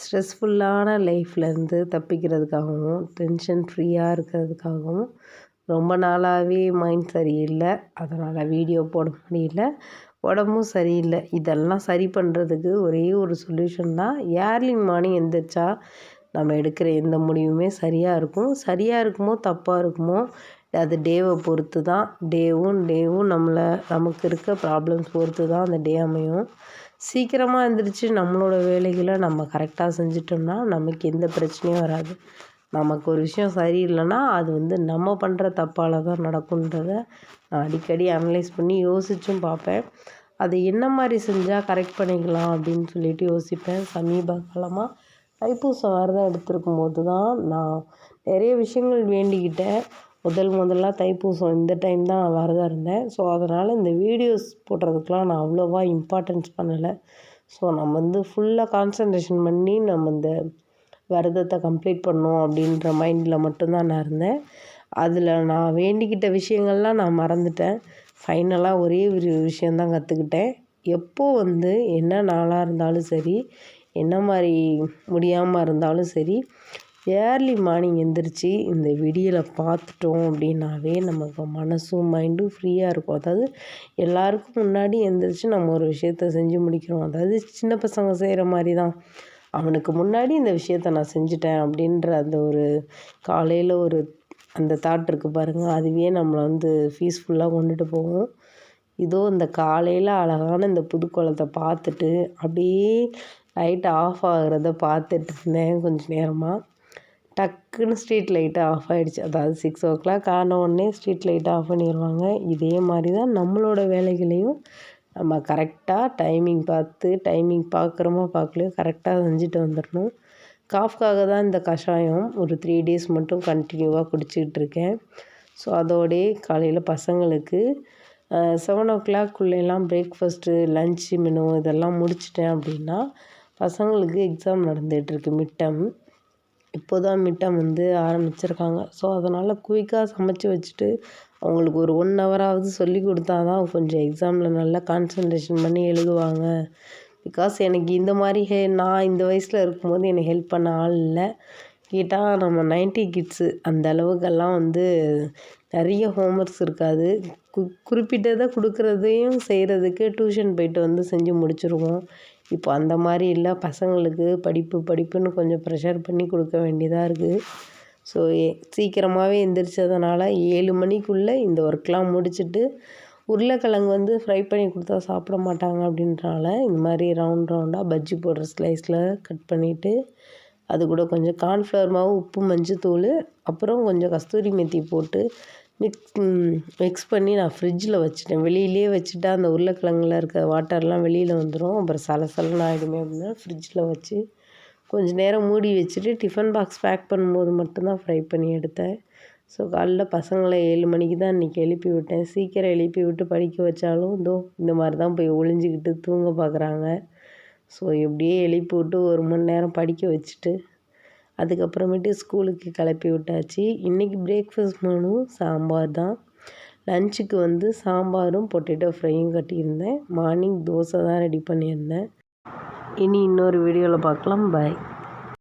ஸ்ட்ரெஸ்ஃபுல்லான லைஃப்லேருந்து தப்பிக்கிறதுக்காகவும் tension ஃப்ரீயாக இருக்கிறதுக்காகவும் ரொம்ப நாளாகவே மைண்ட் சரியில்லை. அதனால் வீடியோ போட முடியல. உடம்பும் சரியில்லை. இதெல்லாம் சரி பண்ணுறதுக்கு ஒரே ஒரு சொல்யூஷன் தான். ஏர்லி மார்னிங் எந்திரிச்சா நம்ம எடுக்கிற எந்த முடிவுமே சரியாக இருக்கும். சரியாக இருக்குமோ தப்பாக இருக்குமோ அது டேவை பொறுத்து தான். டேவும் டேவும் நம்மளை நமக்கு இருக்க ப்ராப்ளம்ஸ் பொறுத்து தான் அந்த டே அமையும். சீக்கிரமாக எழுந்திரிச்சி நம்மளோட வேலைகளை நம்ம கரெக்டாக செஞ்சிட்டோம்னா நமக்கு எந்த பிரச்சனையும் வராது. நமக்கு ஒரு விஷயம் சரியில்லைன்னா அது வந்து நம்ம பண்ணுற தப்பால் தான் நடக்குன்றத நான் அடிக்கடி அனலைஸ் பண்ணி யோசிச்சும் பார்ப்பேன். அது என்ன மாதிரி செஞ்சால் கரெக்ட் பண்ணிக்கலாம் அப்படின்னு சொல்லிட்டு யோசிப்பேன். சமீப காலமாக தைப்பூசம் விரதம் எடுத்திருக்கும் போது தான் நான் நிறைய விஷயங்கள் வேண்டிக்கிட்டேன். முதல் முதலாக தைப்பூசம் இந்த டைம் தான் நான் விரதம் இருந்தேன். ஸோ அதனால் இந்த வீடியோஸ் போடுறதுக்குலாம் நான் அவ்வளோவா இம்பார்ட்டன்ஸ் பண்ணலை. ஸோ நம்ம வந்து ஃபுல்லாக கான்சன்ட்ரேஷன் பண்ணி நம்ம இந்த விரதத்தை கம்ப்ளீட் பண்ணோம் அப்படின்ற மைண்டில் மட்டும்தான் நான் இருந்தேன். அதில் நான் வேண்டிக்கிட்ட விஷயங்கள்லாம் நான் மறந்துட்டேன். ஃபைனலாக ஒரே ஒரு விஷயந்தான் கற்றுக்கிட்டேன் எப்போது வந்து என்ன நாளாக இருந்தாலும் சரி என்ன மாதிரி முடியாமல் இருந்தாலும் சரி ஏர்லி மார்னிங் எந்திரிச்சு இந்த விடியலை பார்த்துட்டோம் அப்படின்னாவே நமக்கு மனசும் மைண்டும் ஃப்ரீயாக இருக்கும். அதாவது எல்லாருக்கும் முன்னாடி எந்திரிச்சு நம்ம ஒரு விஷயத்த செஞ்சு முடிக்கிறோம். அதாவது சின்ன பசங்க செய்கிற மாதிரி தான் அவனுக்கு முன்னாடி இந்த விஷயத்த நான் செஞ்சுட்டேன் அப்படின்ற அந்த ஒரு காலையில் ஒரு அந்த தாட் இருக்குது பாருங்கள் அதுவே நம்மளை வந்து பீஸ்ஃபுல்லாக கொண்டுட்டு போகும். இதோ இந்த காலையில் அழகான இந்த புதுக்கோலத்தை பார்த்துட்டு அப்படியே லைட் ஆஃப் ஆகிறத பார்த்துட்டு இருந்தேன் கொஞ்சம் நேரமாக டக்குன்னு ஸ்ட்ரீட் லைட்டு ஆஃப் ஆகிடுச்சு அதாவது சிக்ஸ் ஓ கிளாக் ஆன உடனே ஸ்ட்ரீட் லைட்டை ஆஃப் பண்ணிடுவாங்க இதே மாதிரி தான் நம்மளோட வேலைகளையும் நம்ம கரெக்டாக டைமிங் பார்த்து டைமிங் பார்க்குறோமோ பார்க்கலையோ கரெக்டாக செஞ்சுட்டு வந்துடணும். காஃப்காக தான் இந்த கஷாயம் ஒரு த்ரீ டேஸ் மட்டும் கண்டினியூவாக குடிச்சிக்கிட்டு இருக்கேன். ஸோ அதோடய காலையில் பசங்களுக்கு செவன் ஓ கிளாக்குள்ளெல்லாம் பிரேக்ஃபாஸ்ட்டு லஞ்சு மெனு இதெல்லாம் முடிச்சிட்டேன் அப்படின்னா பசங்களுக்கு எக்ஸாம் நடந்துகிட்ருக்கு மிட்டம் இப்போ தான் மிட்டம் வந்து ஆரம்பிச்சிருக்காங்க. ஸோ அதனால் குயிக்காக சமைச்சி வச்சுட்டு அவங்களுக்கு ஒரு ஒன் ஹவராவது சொல்லி கொடுத்தா தான் கொஞ்சம் எக்ஸாமில் நல்லா கான்சன்ட்ரேஷன் பண்ணி எழுதுவாங்க. பிகாஸ் எனக்கு இந்த மாதிரி ஹே நான் இந்த வயசில் இருக்கும்போது எனக்கு ஹெல்ப் பண்ண ஆள் இல்லை. கேட்டால் நம்ம நைன்ட்டி கிட்ஸு அந்த அளவுக்கெல்லாம் வந்து நிறைய ஹோம்ஒர்க்ஸ் இருக்காது. கு குறிப்பிட்டதை கொடுக்குறதையும் செய்கிறதுக்கு டியூஷன் போயிட்டு வந்து செஞ்சு முடிச்சுருவோம். இப்போ அந்த மாதிரி இல்லை. பசங்களுக்கு படிப்பு படிப்புன்னு கொஞ்சம் ப்ரெஷர் பண்ணி கொடுக்க வேண்டியதாக இருக்குது ஸோ ஏ சீக்கிரமாகவே எந்திரிச்சதுனால ஏழு மணிக்குள்ளே இந்த ஒர்க்லாம் முடிச்சுட்டு உருளைக்கிழங்கு வந்து ஃப்ரை பண்ணி கொடுத்தா சாப்பிட மாட்டாங்க அப்படின்றனால இந்த மாதிரி ரவுண்ட் ரவுண்டாக பஜ்ஜி போடுற ஸ்லைஸில் கட் பண்ணிவிட்டு அது கூட கொஞ்சம் கார்ன்ஃப்ளவர் மாவு உப்பு மஞ்சத்தூள் அப்புறம் கொஞ்சம் கஸ்தூரி மெத்தி போட்டு மிக்ஸ் மிக்ஸ் பண்ணி நான் ஃப்ரிட்ஜில் வச்சுட்டேன். வெளியிலேயே வச்சுட்டா அந்த உருளைக்கிழங்குல இருக்க வாட்டர்லாம் வெளியில் வந்துடும் அப்புறம் சலசலன்னு ஆகிடுமே அப்படின்னா ஃப்ரிட்ஜில் வச்சு கொஞ்சம் நேரம் மூடி வச்சுட்டு டிஃபன் பாக்ஸ் பேக் பண்ணும்போது மட்டும்தான் ஃப்ரை பண்ணி எடுத்தேன். ஸோ காலைல பசங்களை ஏழு மணிக்கு தான் இன்றைக்கி எழுப்பி விட்டேன். சீக்கிரம் எழுப்பி விட்டு படிக்க வச்சாலும் இதோ இந்த மாதிரி தான் போய் ஒளிஞ்சிக்கிட்டு தூங்க பார்க்குறாங்க. ஸோ எப்படியே எழுப்பி விட்டு ஒரு மணி நேரம் படிக்க வச்சுட்டு அதுக்கப்புறமேட்டு ஸ்கூலுக்கு கிளப்பி விட்டாச்சு. இன்றைக்கி பிரேக்ஃபாஸ்ட் மெனு சாம்பார் தான். லஞ்சுக்கு வந்து சாம்பாரும் பொட்டேட்டோ ஃப்ரையும் கட்டியிருந்தேன். மார்னிங் தோசை தான் ரெடி பண்ணியிருந்தேன். இனி இன்னொரு வீடியோவில் பார்க்கலாம். பாய்